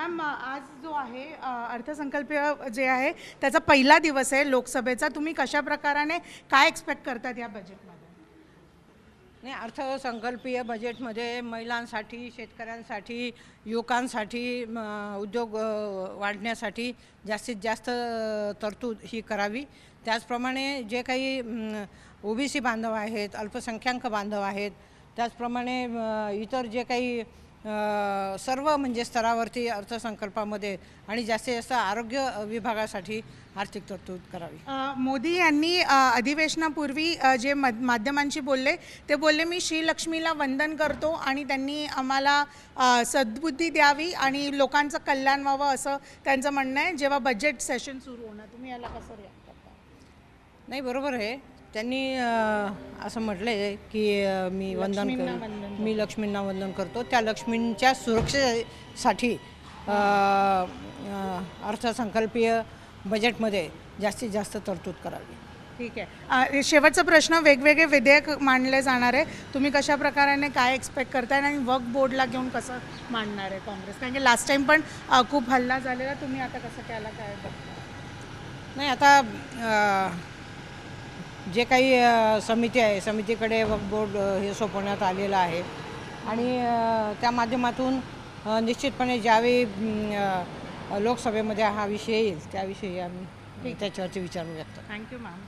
Ma'am आज जो आहे अर्थसंकल्पीय जे आहे त्याचा पहिला दिवस आहे लोकसभेचा. तुम्ही कशा प्रकाराने काय एक्सपेक्ट करतात या बजेटमध्ये नाही अर्थसंकल्पीय बजेटमध्ये महिलांसाठी शेतकऱ्यांसाठी युवकांसाठी उद्योग वाढण्यासाठी जास्तीत जास्त तरतूद ही करावी. त्याचप्रमाणे जे काही ओबीसी बांधव आहेत अल्पसंख्याक बांधव आहेत त्याचप्रमाणे इतर जे काही सर्व म्हणजे स्तरावरती अर्थसंकल्पामध्ये आणि जास्तीत जास्त आरोग्य विभागासाठी आर्थिक तरतूद करावी. मोदी यांनी अधिवेशनापूर्वी जे मध- माध्यमांशी बोलले ते बोलले मी श्रीलक्ष्मीला वंदन करतो आणि त्यांनी आम्हाला सद्बुद्धी द्यावी आणि लोकांचं कल्याण व्हावं असं त्यांचं म्हणणं आहे. जेव्हा बजेट सेशन सुरू होणार तुम्ही याला कसं रिॲक्ट करता? नाही बरोबर आहे. त्यांनी असं म्हटलं आहे की मी वंदन कर. मी लक्ष्मींना वंदन करतो. त्या लक्ष्मींच्या सुरक्षेसाठी अर्थसंकल्पीय बजेटमध्ये जास्तीत जास्त तरतूद करावी. ठीक आहे. शेवटचा प्रश्न वेगवेगळे विधेयक मांडले जाणार आहे. तुम्ही कशा प्रकाराने काय एक्सपेक्ट करताय आणि वक्फ बोर्डला घेऊन कसं मांडणार आहे काँग्रेस? कारण की लास्ट टाइम पण खूप हल्ला झालेला. तुम्ही आता कसं केला काय नाही आता जे काही समिती आहे समितीकडे वक्फ बोर्ड हे सोपवण्यात आलेलं आहे. आणि त्या माध्यमातून निश्चितपणे ज्यावेळी लोकसभेमध्ये हा विषय येईल त्याविषयी आम्ही त्याच्यावरती विचारू शकतो थँक्यू मॅम